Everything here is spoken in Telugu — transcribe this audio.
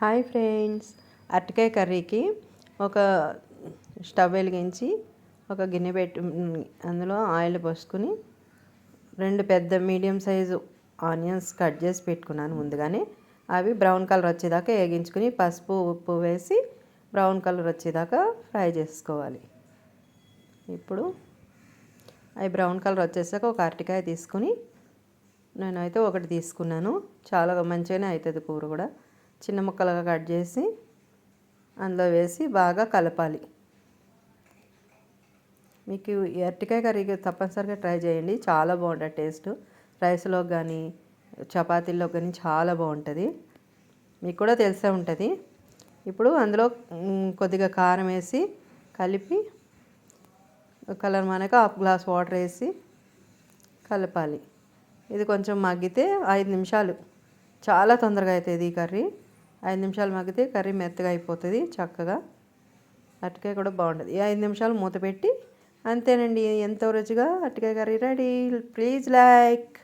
Hi friends. అరటికాయ కర్రీకి ఒక స్టవ్ వెలిగించి ఒక గిన్నె పెట్టి అందులో ఆయిల్ పోసుకుని రెండు పెద్ద మీడియం సైజు ఆనియన్స్ కట్ చేసి పెట్టుకున్నాను ముందుగానే. అవి బ్రౌన్ కలర్ వచ్చేదాకా వేగించుకుని పసుపు ఉప్పు వేసి బ్రౌన్ కలర్ వచ్చేదాకా ఫ్రై చేసుకోవాలి. ఇప్పుడు అవి బ్రౌన్ కలర్ వచ్చేసాక ఒక అరటికాయ తీసుకుని నేనైతే ఒకటి తీసుకున్నాను. చాలా మంచిగానే అవుతుంది కూర కూడా. చిన్న ముక్కలుగా కట్ చేసి అందులో వేసి బాగా కలపాలి. మీకు అరటికాయ కర్రీ తప్పనిసరిగా ట్రై చేయండి. చాలా బాగుంటుంది టేస్ట్. రైస్లో కానీ చపాతీల్లో కానీ చాలా బాగుంటుంది. మీకు కూడా తెలిసే ఉంటుంది. ఇప్పుడు అందులో కొద్దిగా కారం వేసి కలిపి కలర్ మనకు హాఫ్ గ్లాస్ వాటర్ వేసి కలపాలి. ఇది కొంచెం మగ్గితే ఐదు నిమిషాలు. చాలా తొందరగా అవుతుంది ఈ కర్రీ. ఐదు నిమిషాలు మగ్గితే కర్రీ మెత్తగా అయిపోతుంది చక్కగా. అరటికాయ కూడా బాగుంటుంది. ఈ ఐదు నిమిషాలు మూత పెట్టి అంతేనండి ఎంతో రుచిగా అరటికాయ కర్రీ రెడీ. Please like.